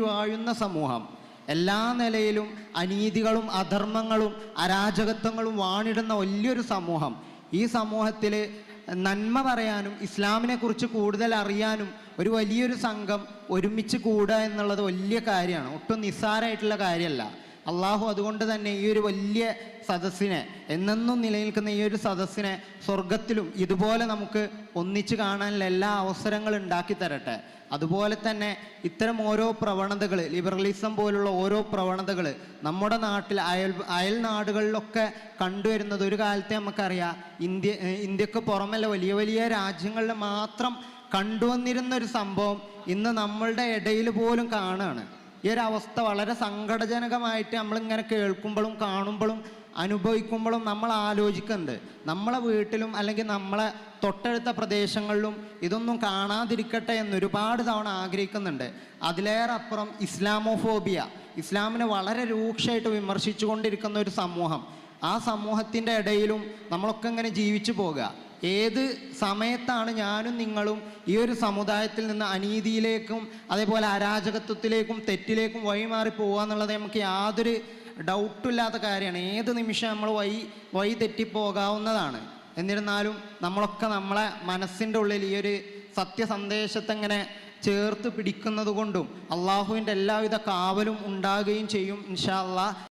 വാഴുന്ന സമൂഹം. എല്ലാ നിലയിലും അനീതികളും അധർമ്മങ്ങളും അരാജകത്വങ്ങളും വാണിടുന്ന വലിയൊരു സമൂഹം. ഈ സമൂഹത്തിൽ നന്മ പറയാനും ഇസ്ലാമിനെ കുറിച്ച് കൂടുതൽ അറിയാനും ഒരു വലിയൊരു സംഘം ഒരുമിച്ച് കൂടുക എന്നുള്ളത് വലിയ കാര്യമാണ്. ഒട്ടും നിസ്സാരമായിട്ടുള്ള കാര്യമല്ല. അള്ളാഹു അതുകൊണ്ട് തന്നെ ഈ ഒരു വലിയ സദസ്സിനെ എന്നെന്നും നിലനിൽക്കുന്ന ഈ ഒരു സദസ്സിനെ സ്വർഗത്തിലും ഇതുപോലെ നമുക്ക് ഒന്നിച്ചു കാണാനുള്ള എല്ലാ അവസരങ്ങളും ഉണ്ടാക്കി തരട്ടെ. അതുപോലെ തന്നെ ഇത്തരം ഓരോ പ്രവണതകൾ ലിബറലിസം പോലുള്ള ഓരോ പ്രവണതകൾ നമ്മുടെ നാട്ടിൽ അയൽ അയൽ നാടുകളിലൊക്കെ കണ്ടുവരുന്നത് ഒരു കാലത്തെ നമുക്കറിയാം. ഇന്ത്യ ഇന്ത്യയ്ക്ക് പുറമല്ല വലിയ വലിയ രാജ്യങ്ങളിൽ മാത്രം കണ്ടുവന്നിരുന്ന ഒരു സംഭവം ഇന്ന് നമ്മളുടെ ഇടയിൽ പോലും കാണുകയാണ് ഈ ഒരു അവസ്ഥ വളരെ സങ്കടജനകമായിട്ട് നമ്മളിങ്ങനെ കേൾക്കുമ്പോഴും കാണുമ്പോഴും അനുഭവിക്കുമ്പോഴും നമ്മൾ ആലോചിക്കുന്നത് നമ്മളെ വീട്ടിലും അല്ലെങ്കിൽ നമ്മളെ തൊട്ടടുത്ത പ്രദേശങ്ങളിലും ഇതൊന്നും കാണാതിരിക്കട്ടെ എന്ന് ഒരുപാട് തവണ ആഗ്രഹിക്കുന്നുണ്ട്. അതിലേറെ അപ്പുറം ഇസ്ലാമോഫോബിയ ഇസ്ലാമിനെ വളരെ രൂക്ഷമായിട്ട് വിമർശിച്ചുകൊണ്ടിരിക്കുന്ന ഒരു സമൂഹം. ആ സമൂഹത്തിന്റെ ഇടയിലും നമ്മളൊക്കെ ഇങ്ങനെ ജീവിച്ചു പോകുക. ഏത് സമയത്താണ് ഞാനും നിങ്ങളും ഈ ഒരു സമുദായത്തിൽ നിന്ന് അനീതിയിലേക്കും അതേപോലെ അരാജകത്വത്തിലേക്കും തെറ്റിലേക്കും വഴിമാറി പോകുക എന്നുള്ളത് നമുക്ക് യാതൊരു ഡൗട്ടും ഇല്ലാത്ത കാര്യമാണ്. ഏത് നിമിഷം നമ്മൾ വഴി വഴി തെറ്റിപ്പോകാവുന്നതാണ്. എന്നിരുന്നാലും നമ്മളൊക്കെ നമ്മളെ മനസ്സിന്റെ ഉള്ളിൽ ഈ ഒരു സത്യസന്ദേശത്തെങ്ങനെ ചേർത്ത് പിടിക്കുന്നത് കൊണ്ടും അള്ളാഹുവിന്റെ എല്ലാവിധ കാവലും ഉണ്ടാകുകയും ചെയ്യും ഇൻഷാ അള്ളാഹ്